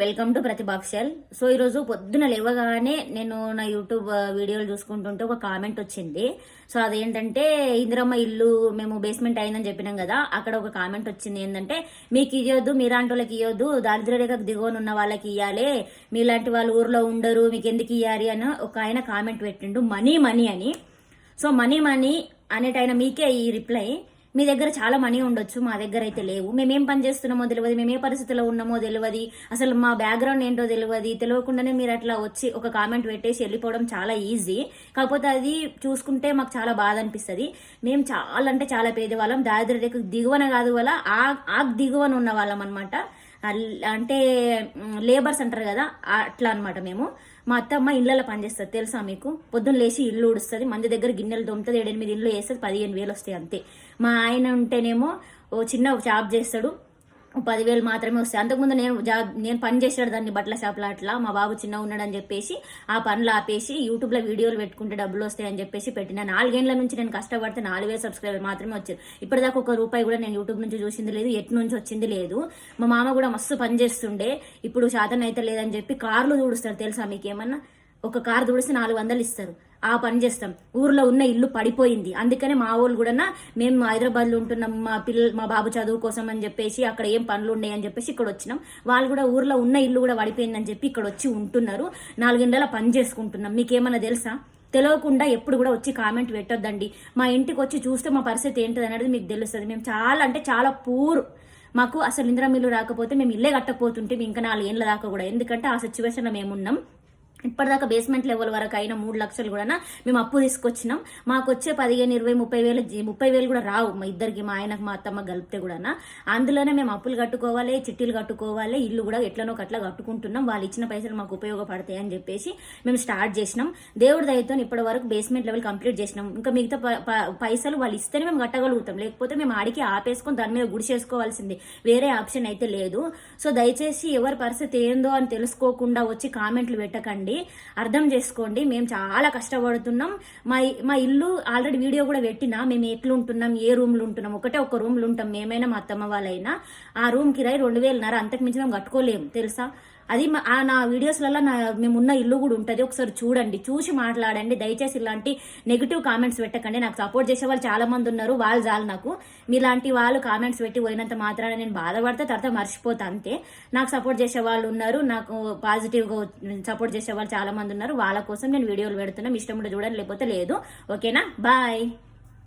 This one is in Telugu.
వెల్కమ్ టు ప్రతిభాక్షల్ సో ఈరోజు పొద్దున లేవగానే నేను నా యూట్యూబ్ వీడియోలు చూసుకుంటుంటే ఒక కామెంట్ వచ్చింది. సో అదేంటంటే ఇందిరమ్మ ఇల్లు మేము బేస్మెంట్ అయిందని చెప్పినాం కదా అక్కడ ఒక కామెంట్ వచ్చింది. ఏంటంటే మీకు ఇవ్వద్దు మీలాంటి వాళ్ళకి ఇవ్వద్దు దారిద్ర్య రేఖకు దిగువన ఉన్న వాళ్ళకి ఇవ్వాలి మీలాంటి వాళ్ళు ఊర్లో ఉండరు మీకు ఎందుకు ఇవ్వాలి అని ఒక ఆయన కామెంట్ పెట్టిండు. మనీ మనీ అని. సో మనీ మనీ అనేటైన మీకే ఈ రిప్లై. మీ దగ్గర చాలా మనీ ఉండొచ్చు మా దగ్గర అయితే లేవు. మేమేం పని చేస్తున్నామో తెలియదు మేము ఏ పరిస్థితిలో ఉన్నామో తెలియదు అసలు మా బ్యాక్గ్రౌండ్ ఏంటో తెలియదు తెలియకుండానే మీరు అట్లా వచ్చి ఒక కామెంట్ పెట్టేసి వెళ్ళిపోవడం చాలా ఈజీ కాకపోతే అది చూసుకుంటే మాకు చాలా బాధ అనిపిస్తుంది. మేము చాలా అంటే చాలా పేదవాళ్ళం. దారిద్ర్య రేఖకు దిగువన కాదు వల్ల ఆ ఆ దిగువన ఉన్న వాళ్ళం అనమాట అంటే లేబర్స్ అంటారు కదా అట్లా అనమాట మేము. మా అత్తమ్మ ఇళ్ళలో పనిచేస్తుంది తెలుసా మీకు? పొద్దున్న లేచి ఇల్లు ఉడుస్తుంది మంది దగ్గర గిన్నెలు తోముతుంది ఏడెనిమిది ఇల్లు వేస్తుంది పదిహేను వేలు వస్తాయి అంతే. మా ఆయన ఉంటేనేమో ఓ చిన్న జాబ్ చేస్తాడు పదివేలు మాత్రమే వస్తాయి. అంతకుముందు నేను జాబ్ నేను పని చేసాడు దాన్ని బట్టల షాప్లో అట్లా మా బాబు చిన్న ఉన్నాడని చెప్పేసి ఆ పనులు ఆపేసి యూట్యూబ్లో వీడియోలు పెట్టుకుంటే డబ్బులు వస్తాయని చెప్పేసి పెట్టిన. నాలుగేళ్ళ నుంచి నేను కష్టపడితే నాలుగు వేల సబ్స్క్రైబర్ మాత్రమే వచ్చారు ఇప్పటిదాకా ఒక రూపాయి కూడా నేను యూట్యూబ్ నుంచి చూసింది లేదు ఎటు నుంచి వచ్చింది లేదు. మా మామ కూడా మస్తు పని చేస్తుండే. ఇప్పుడు శాతం అయితే లేదని చెప్పి కార్లు చూడుస్తారు తెలుసా మీకు ఏమన్నా? ఒక కార్ తుడిసి నాలుగు వందలు ఇస్తారు. ఆ పని చేస్తాం. ఊర్లో ఉన్న ఇల్లు పడిపోయింది. అందుకనే మా వాళ్ళు కూడా మేము హైదరాబాద్లో ఉంటున్నాం మా పిల్ల మా బాబు చదువు కోసం అని చెప్పేసి అక్కడ ఏం పనులు ఉన్నాయి అని చెప్పేసి ఇక్కడ వచ్చినాం. వాళ్ళు కూడా ఊర్లో ఉన్న ఇల్లు కూడా పడిపోయిందని చెప్పి ఇక్కడ వచ్చి ఉంటున్నారు. నాలుగేళ్ళ పని చేసుకుంటున్నాం. మీకేమన్నా తెలుసా? తెలియకుండా ఎప్పుడు కూడా వచ్చి కామెంట్ పెట్టొద్దండి. మా ఇంటికి వచ్చి చూస్తే మా పరిస్థితి ఏంటిది అనేది మీకు తెలుస్తుంది. మేము చాలా అంటే చాలా పూర్. మాకు అసలు ఇంద్రామిల్లు రాకపోతే మేము ఇల్లే కట్టకపోతుంటే ఇంకా నాలుగేళ్ళ దాకా కూడా. ఎందుకంటే ఆ సిచ్యువేషన్లో మేము ఉన్నాం ఇప్పటిదాకా బేస్మెంట్ లెవెల్ వరకు అయిన మూడు లక్షలు కూడా మేము అప్పు తీసుకొచ్చినాం. మాకు వచ్చే పదిహేను ఇరవై ముప్పై వేలు ముప్పై వేలు కూడా రావు. మా ఇద్దరికి మా ఆయనకు మా అత్తమ్మ కలిపితే కూడా అందులోనే మేము అప్పులు కట్టుకోవాలి చిట్టీలు కట్టుకోవాలి ఇల్లు కూడా ఎట్లనో అట్లా కట్టుకుంటున్నాం. వాళ్ళు ఇచ్చిన పైసలు మాకు ఉపయోగపడతాయి అని చెప్పేసి మేము స్టార్ట్ చేసినాం. దేవుడి దయతో ఇప్పటి వరకు బేస్మెంట్ లెవెల్ కంప్లీట్ చేసినాం. ఇంకా మిగతా ప- పైసలు వాళ్ళు ఇస్తేనే మేము కట్టగలుగుతాం. లేకపోతే మేము ఆడికి ఆపేసుకొని దాని మీద గుడి చేసుకోవాల్సింది. వేరే ఆప్షన్ అయితే లేదు. సో దయచేసి ఎవరి పరిస్థితి ఏందో అని తెలుసుకోకుండా వచ్చి కామెంట్లు పెట్టకండి. అర్థం చేసుకోండి. మేము చాలా కష్టపడుతున్నాం. మా మా ఇల్లు ఆల్రెడీ వీడియో కూడా పెట్టినా. మేము ఎట్లుంటున్నాం? ఏ రూమ్లు ఉంటున్నాం? ఒకటే ఒక రూమ్లు ఉంటాం. మేమైనా మా అత్తమ్మ వాళ్ళైనా. ఆ రూమ్ కిరాయి రెండు వేలున్నర. అంతకు మించి మేము కట్టుకోలేము తెలుసా? అది మా- ఆ నా వీడియోస్లలో నా మేమున్న ఇల్లు కూడా ఉంటుంది. ఒకసారి చూడండి. చూసి మాట్లాడండి. దయచేసి ఇలాంటి నెగిటివ్ కామెంట్స్ పెట్టకండి. నాకు సపోర్ట్ చేసే వాళ్ళు చాలా మంది ఉన్నారు. వాళ్ళు చాలు నాకు. మీలాంటి వాళ్ళు కామెంట్స్ పెట్టి పోయినంత మాత్రాన నేను బాధపడితే తర్వాత మర్చిపోతా అంతే. నాకు సపోర్ట్ చేసే వాళ్ళు ఉన్నారు. నాకు పాజిటివ్గా సపోర్ట్ చేసే వాళ్ళు చాలా మంది ఉన్నారు. వాళ్ళ కోసం నేను వీడియోలు పెడుతున్నా. మీ ఇష్టం ఉంటే చూడండి. లేకపోతే లేదు. ఓకేనా? బాయ్